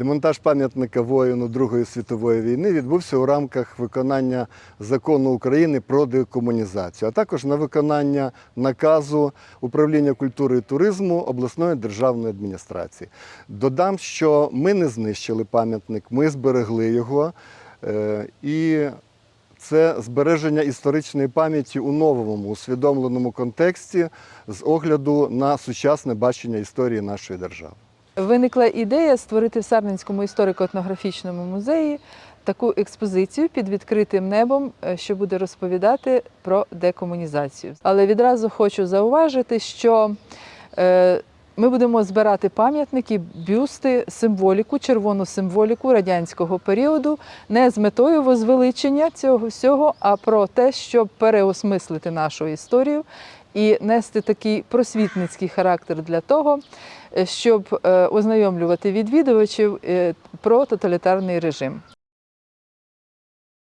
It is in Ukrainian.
Демонтаж пам'ятника воїну Другої світової війни відбувся у рамках виконання закону України про декомунізацію, а також на виконання наказу управління культури і туризму обласної державної адміністрації. Додам, що ми не знищили пам'ятник, ми зберегли його. е, І це збереження історичної пам'яті у новому усвідомленому контексті з огляду на сучасне бачення історії нашої держави. Виникла ідея створити в Сарненському історико-етнографічному музеї таку експозицію під відкритим небом, е, що буде розповідати про декомунізацію. Але відразу хочу зауважити, що е, ми будемо збирати пам'ятники, бюсти, символіку, червону символіку радянського періоду, не з метою возвеличення цього всього, а про те, щоб переосмислити нашу історію і нести такий просвітницький характер для того, щоб е, ознайомлювати відвідувачів е, про тоталітарний режим.